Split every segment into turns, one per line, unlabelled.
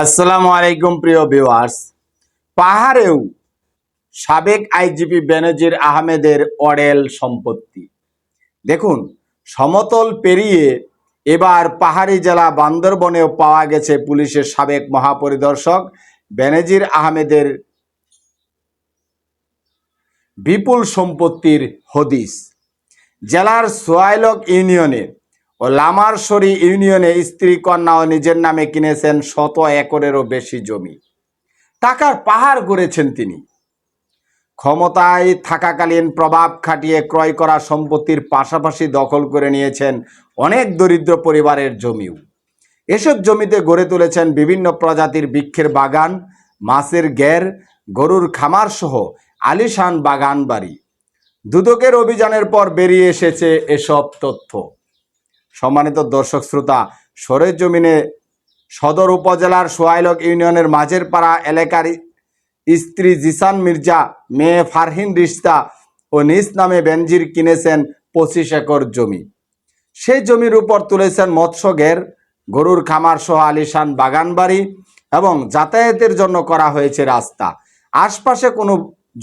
আসসালামু আলাইকুম, প্রিয় ভিউয়ার্স। পাহাড়েও সাবেক আইজিপি বেনজির আহমেদের অডেল সম্পত্তি। দেখুন, সমতল পেরিয়ে এবার পাহাড়ি জেলা বান্দরবনেও পাওয়া গেছে পুলিশের সাবেক মহাপরিদর্শক বেনজির আহমেদের বিপুল সম্পত্তির হদিস। জেলার সোয়াইলক ইউনিয়নে ও লামারসরি ইউনিয়নে স্ত্রী, কন্যা ও নিজের নামে কিনেছেন শত একরেরও বেশি জমি। টাকার পাহাড় গড়েছেন তিনি। ক্ষমতায় থাকাকালীন প্রভাব খাটিয়ে ক্রয় করা সম্পত্তির পাশাপাশি দখল করে নিয়েছেন অনেক দরিদ্র পরিবারের জমিও। এসব জমিতে গড়ে তুলেছেন বিভিন্ন প্রজাতির বৃক্ষের বাগান, মাছের ঘের গরুর খামার সহ আলিশান বাগান বাড়ি দুদকের অভিযানের পর বেরিয়ে এসেছে এসব তথ্য। সম্মানিত দর্শক শ্রোতা সরের জমিনে সদর উপজেলার সোয়াইলক ইউনিয়নের মাঝের পাড়া এলাকার স্ত্রী জিসান মির্জা, মেয়ে ফারহিন রিস্তা ও নিজ নামে বেনজির কিনেছেন পঁচিশ একর জমি। সেই জমির উপর তুলেছেন মৎস্যঘের গরুর খামার সহ আলিশান বাগান বাড়ি এবং যাতায়াতের জন্য করা হয়েছে রাস্তা। আশপাশে কোনো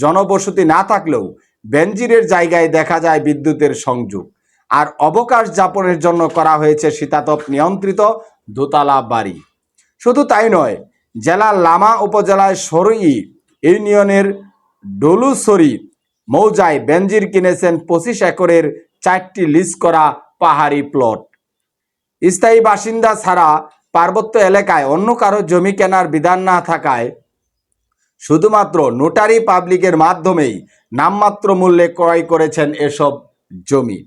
জনবসতি না থাকলেও বেনজিরের জায়গায় দেখা যায় বিদ্যুতের সংযোগ। আর অবকাশ যাপনের জন্য করা হয়েছে শীতাতপ নিয়ন্ত্রিত দোতলা বাড়ি। শুধু তাই নয়, জেলা লামা উপজেলায় সরই ইউনিয়নের ডলুসরি মৌজায় বেঞ্জির কিনেছেন পঁচিশ একরের চারটি লিজ করা পাহাড়ি প্লট। স্থায়ী বাসিন্দা ছাড়া পার্বত্য এলাকায় অন্য কারও জমি কেনার বিধান না থাকায় শুধুমাত্র নোটারি পাবলিকের মাধ্যমেই নামমাত্র মূল্যে ক্রয় করেছেন এসব জমি।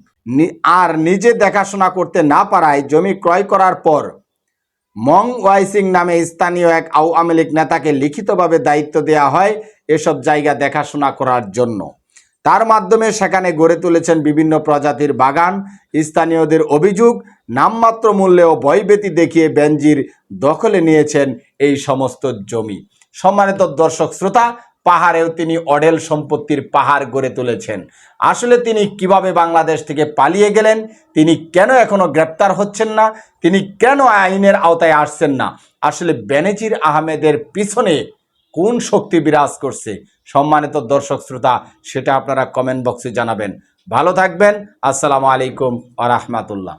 আর নিজে দেখাশোনা করতে না পারায় জমি ক্রয় করার পর মং ওয়াইসিং নামে স্থানীয় এক আওয়ামী লীগ নেতাকে লিখিতভাবে দায়িত্ব দেওয়া হয় এসব জায়গা দেখাশোনা করার জন্য। তার মাধ্যমে সেখানে গড়ে তুলেছেন বিভিন্ন প্রজাতির বাগান, স্থানীয়দের অভিযোগ, নামমাত্র মূল্যে ও ভয়ভীতি দেখিয়ে বেনজির দখলে নিয়েছেন এই সমস্ত জমি। সম্মানিত দর্শক শ্রোতা পাহাড়েও তিনি অডেল সম্পত্তির পাহাড় গড়ে তুলেছেন। আসলে তিনি কীভাবে বাংলাদেশ থেকে পালিয়ে গেলেন, তিনি কেন এখনও গ্রেপ্তার হচ্ছেন না, তিনি কেন আইনের আওতায় আসছেন না, আসলে বেনজির আহমেদের পিছনে কোন শক্তি বিরাজ করছে, সম্মানিত দর্শক শ্রোতা, সেটা আপনারা কমেন্ট বক্সে জানাবেন। ভালো থাকবেন, আসসালামু আলাইকুম আ রহমাতুল্লাহ।